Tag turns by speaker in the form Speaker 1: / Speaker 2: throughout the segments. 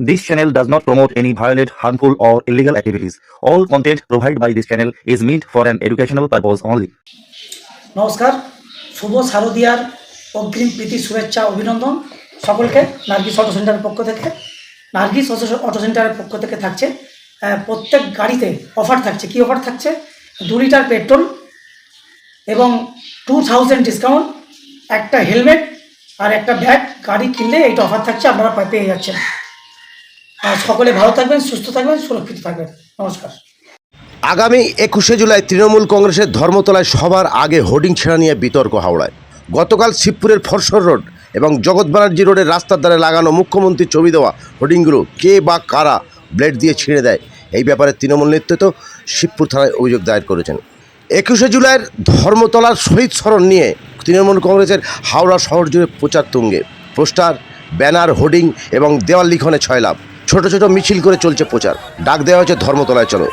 Speaker 1: This channel does not promote any violent, harmful, or illegal activities. All content provided by this channel is meant for an educational purpose only.
Speaker 2: নমস্কার। শুভ শারদিয়ার অগ্রিম প্রীতি শুভেচ্ছা অভিনন্দন সকলকে Nargis auto সেন্টারের পক্ষ থেকে। Nargis auto- সেন্টারের পক্ষ থেকে থাকছে প্রত্যেক গাড়িতে অফার থাকছে। কি অফার থাকছে? দু লিটার পেট্রোল এবং টু থাউজেন্ড ডিসকাউন্ট একটা হেলমেট আর একটা ব্যাগ গাড়ি কিনলে এইটা অফার থাকছে আপনারা পেয়ে যাচ্ছেন। সকলে ভালো থাকবেন, সুস্থ থাকবেন, সুরক্ষিত থাকবেন। নমস্কার।
Speaker 3: আগামী একুশে জুলাই তৃণমূল কংগ্রেসের ধর্মতলায় সবার আগে হোর্ডিং ছেঁড়া নিয়ে বিতর্ক হাওড়ায়। গতকাল শিবপুরের ফরসর রোড এবং জগৎ ব্যানার্জি রোডের রাস্তার ধারে লাগানো মুখ্যমন্ত্রীর ছবি দেওয়া হোর্ডিংগুলো কে বা কারা ব্লেড দিয়ে ছিঁড়ে দেয়, এই ব্যাপারে তৃণমূল নেতৃত্ব শিবপুর থানায় অভিযোগ দায়ের করেছেন। একুশে জুলাইয়ের ধর্মতলার শহীদ স্মরণ নিয়ে তৃণমূল কংগ্রেসের হাওড়া শহর জুড়ে প্রচার তুঙ্গে। পোস্টার, ব্যানার, হোর্ডিং এবং দেওয়াল লিখনে ছয় লাভ। ছোট ছোট মিছিল করে চলছে প্রচার। ডাক দেওয়া হয়েছে ধর্মতলায়, চলো।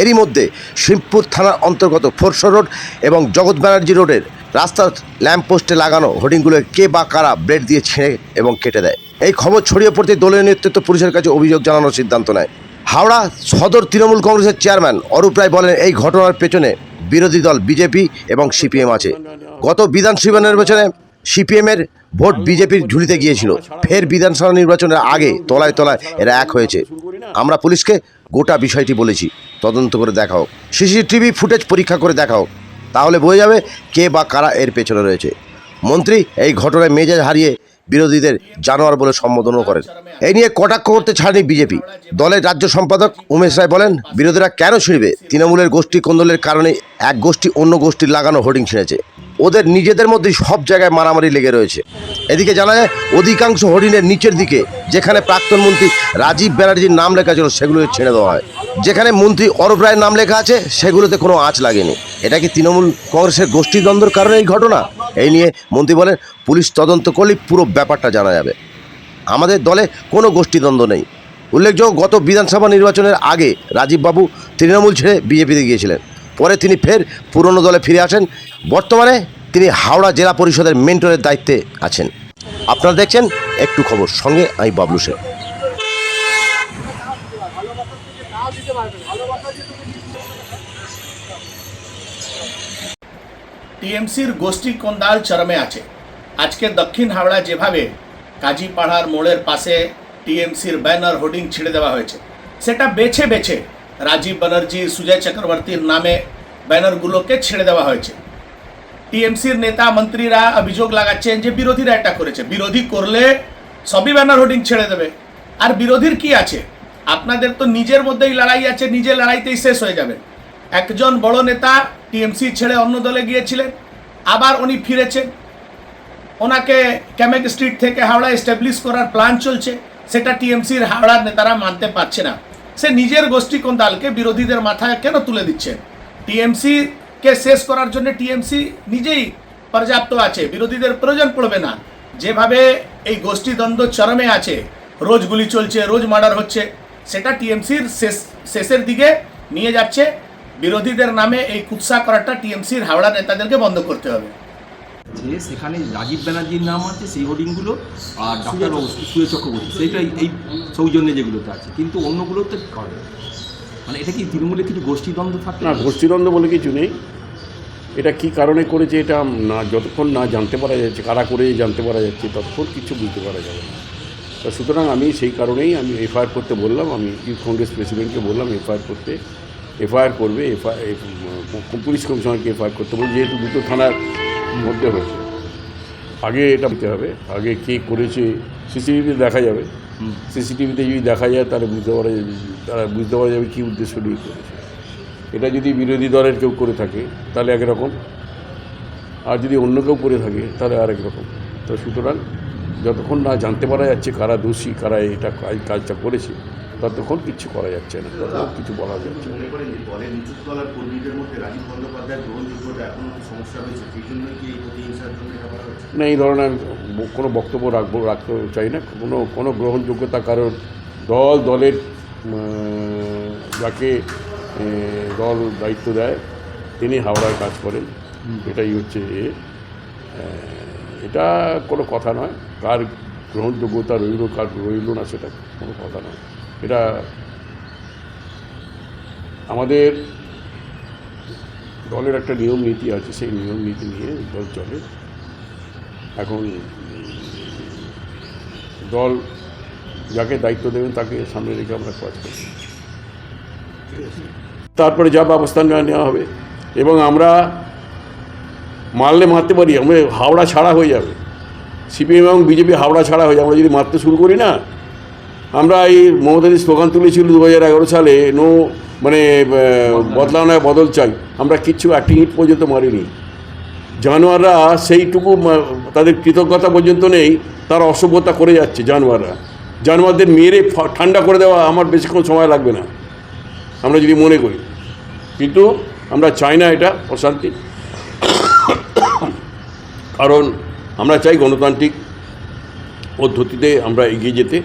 Speaker 3: এরই মধ্যে শিবপুর থানার অন্তর্গত ফোরশো রোড এবং জগৎ ব্যানার্জি রোডের রাস্তার ল্যাম্পপোস্টে লাগানো হোর্ডিংগুলো কে বা কারা ব্লেড দিয়ে ছিঁড়ে এবং কেটে দেয়। এই খবর ছড়িয়ে পড়তে দলীয় নেতৃত্ব পুলিশের কাছে অভিযোগ জানানোর সিদ্ধান্ত নেয়। হাওড়া সদর তৃণমূল কংগ্রেসের চেয়ারম্যান অরূপ রায় বলেন, এই ঘটনার পেছনে বিরোধী দল বিজেপি এবং সিপিএম আছে। গত বিধানসভা নির্বাচনে সিপিএমের ভোট বিজেপির ঝুলিতে গিয়েছিল। ফের বিধানসভা নির্বাচনের আগে তলায় তলায় এরা এক হয়েছে। আমরা পুলিশকে গোটা বিষয়টি বলেছি। তদন্ত করে দেখাও। সিসিটিভি ফুটেজ পরীক্ষা করে দেখাও। তাহলে বোঝা যাবে কে বা কারা এর পেছনে রয়েছে। মন্ত্রী এই ঘটনায় মেজাজ হারিয়ে বিরোধীদের জানোয়ার বলে সম্বোধনও করেন। এই নিয়ে কটাক্ষ করতে ছাড়েনি বিজেপি। দলের রাজ্য সম্পাদক উমেশ রায় বলেন, বিরোধীরা কেন ছিঁড়বে? তৃণমূলের গোষ্ঠী কোন্দলের কারণে এক গোষ্ঠী অন্য গোষ্ঠীর লাগানো হোর্ডিং ছিঁড়েছে। ওদের নিজেদের মধ্যে সব জায়গায় মারামারি লেগে রয়েছে। এদিকে জানা যায়, অধিকাংশ হরিণের নিচের দিকে, যেখানে প্রাক্তন মন্ত্রী রাজীব ব্যানার্জির নাম লেখা ছিল, সেগুলো ছেড়ে দেওয়া হয়। যেখানে মন্ত্রী অরূপ রায়ের নাম লেখা আছে, সেগুলোতে কোনো আঁচ লাগেনি। এটা কি তৃণমূল কংগ্রেসের গোষ্ঠীদ্বন্দ্বের কারণে এই ঘটনা? এই নিয়ে মন্ত্রী বলেন, পুলিশ তদন্ত করলেই পুরো ব্যাপারটা জানা যাবে। আমাদের দলে কোনো গোষ্ঠীদ্বন্দ্ব নেই। উল্লেখযোগ্য, গত বিধানসভা নির্বাচনের আগে রাজীববাবু তৃণমূল ছেড়ে বিজেপিতে গিয়েছিলেন। পরে তিনি ফের পুরনো দলে ফিরে আসেন। বর্তমানে তিনি হাওড়া জেলা পরিষদের মেন্টরের দায়িত্বে আছেন। আপনারা দেখছেন একটু খবর, সঙ্গে আমি বাবলু সেন।
Speaker 4: টিএমসির গোষ্ঠী কোন্দাল চরমে আছে। আজকে দক্ষিণ হাওড়া যেভাবে কাজীপাড়ার মোড়ের পাশে টিএমসির ব্যানার হোর্ডিং ছিঁড়ে দেওয়া হয়েছে, সেটা বেছে বেছে রাজীব ব্যানার্জি, সুজয় চক্রবর্তীর নামে ব্যানারগুলোকে ছেড়ে দেওয়া হয়েছে। টিএমসির নেতা, মন্ত্রীরা অভিযোগ লাগাচ্ছেন যে বিরোধীরা এটা করেছে। বিরোধী করলে সবই ব্যানার হোর্ডিং ছেড়ে দেবে। আর বিরোধীর কি আছে? আপনাদের তো নিজের মধ্যেই লড়াই আছে, নিজের লড়াইতেই শেষ হয়ে যাবে। একজন বড় নেতা টিএমসি ছেড়ে অন্য দলে গিয়েছিলেন, আবার উনি ফিরেছেন। ওনাকে ক্যামেক স্ট্রিট থেকে হাওড়া এস্টাবলিশ করার প্ল্যান চলছে, সেটা টিএমসির হাওড়ার নেতারা মানতে পারছে না। সে নিজের গোষ্ঠী কোন কোন্দালকে বিরোধীদের মাথায় কেন তুলে দিচ্ছেন টিএমসি কে শেষ করার জন্য টিএমসি নিজেই পর্যাপ্ত আছে। বিরোধীদের প্রয়োজন পড়বে না। যেভাবে এই গোষ্ঠী দ্বন্দ্ব চরমে আছে, রোজ গুলি চলছে, রোজ মার্ডার হচ্ছে, সেটা টিএমসির শেষ, শেষের দিকে নিয়ে যাচ্ছে। বিরোধীদের নামে এই কুৎসা করাটা টিএমসির হাওড়া নেতাদেরকে বন্ধ করতে হবে।
Speaker 5: যে সেখানে রাজীব ব্যানার্জির নাম আছে, সেই হোর্ডিংগুলো আর ডাক্তার সুরেশ চক্রবর্তী, সেইটাই এই সৌজন্যে যেগুলোতে আছে। কিন্তু অন্যগুলোতে করে। মানে এটা কি তৃণমূলের কিছু গোষ্ঠীদ্বন্দ্ব থাকে
Speaker 6: না, গোষ্ঠীদ্বন্দ্ব বলে কিছু নেই। এটা কি কারণে করেছে এটা না, যতক্ষণ না জানতে পারা যাচ্ছে, কারা করে জানতে পারা যাচ্ছে, ততক্ষণ কিছু বুঝতে পারা যাবে না। তা সুতরাং আমি সেই কারণেই আমি এফআইআর করতে বললাম, আমি ইউথ কংগ্রেস প্রেসিডেন্টকে বললাম, এফআইআর করতে, এফআইআর করবে, এফআই পুলিশ কমিশনারকে এফআইআর করতে বলবে যেহেতু দুটো থানার মধ্যে হয়েছে। আগে এটা দিতে হবে, আগে কে করেছে, সিসিটিভিতে দেখা যাবে। সিসিটিভিতে যদি দেখা যায় তাহলে বুঝতে পারা যাবে তারা বুঝতে পারা যাবে কী উদ্দেশ্য নিয়ে করেছে। এটা যদি বিরোধী দলের কেউ করে থাকে তাহলে একরকম আর যদি অন্য কেউ করে থাকে তাহলে আরেক রকম। তো সুতরাং যতক্ষণ না জানতে পারা যাচ্ছে কারা দোষী কারা এটা কাজটা করেছে ততক্ষণ কিছু করা যাচ্ছে না ততক্ষণ কিছু বলা যাচ্ছে না
Speaker 7: এই
Speaker 6: ধরনের কোনো বক্তব্য রাখব রাখতে চাই না। কোনো কোনো গ্রহণযোগ্যতা কারণ দল দলের যাকে দল দায়িত্ব দেয় তিনি হাওড়ায় কাজ করেন। এটাই হচ্ছে এ। এটা কোনো কথা নয়। কার গ্রহণযোগ্যতা রইল কার রইল না সেটা কোনো কথা নয়। এটা আমাদের দলের একটা নিয়ম নীতি আছে সেই নিয়ম নীতি নিয়ে দল চলে। এখন দল যাকে দায়িত্ব দেবেন তাকে সামনে রেখে আমরা কাজ করি তারপরে যা ব্যবস্থা নেওয়া হবে। এবং আমরা মারলে মারতে পারি আমরা হাওড়া ছাড়া হয়ে যাবে। সিপিএম এবং বিজেপি হাওড়া ছাড়া হয়ে যাবে। আমরা যদি মারতে শুরু করি না আমরা এই মমতাদি স্লোগান তুলেছিল দু হাজার এগারো সালে নো মানে নয় বদল চাই। আমরা কিচ্ছু একটি ইট পর্যন্ত মারিনি। জানোয়াররা সেইটুকু তাদের কৃতজ্ঞতা পর্যন্ত নেই, তারা অসভ্যতা করে যাচ্ছে জানোয়াররা। জানোয়ারদের মেরে ঠান্ডা করে দেওয়া আমার বেশিক্ষণ সময় লাগবে না, আমরা যদি মনে করি। কিন্তু আমরা চাই না এটা অশান্তি। কারণ আমরা চাই গণতান্ত্রিক পদ্ধতিতে আমরা এগিয়ে যেতে।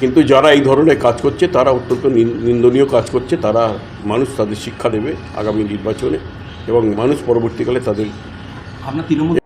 Speaker 6: কিন্তু যারা এই ধরনের কাজ করছে, তারা অত্যন্ত নিন- নিন্দনীয় কাজ করছে। তারা মানুষ তাদের শিক্ষা দেবে আগামী নির্বাচনে এবং মানুষ পরবর্তীকালে তাদের
Speaker 5: আপনার তৃণমূল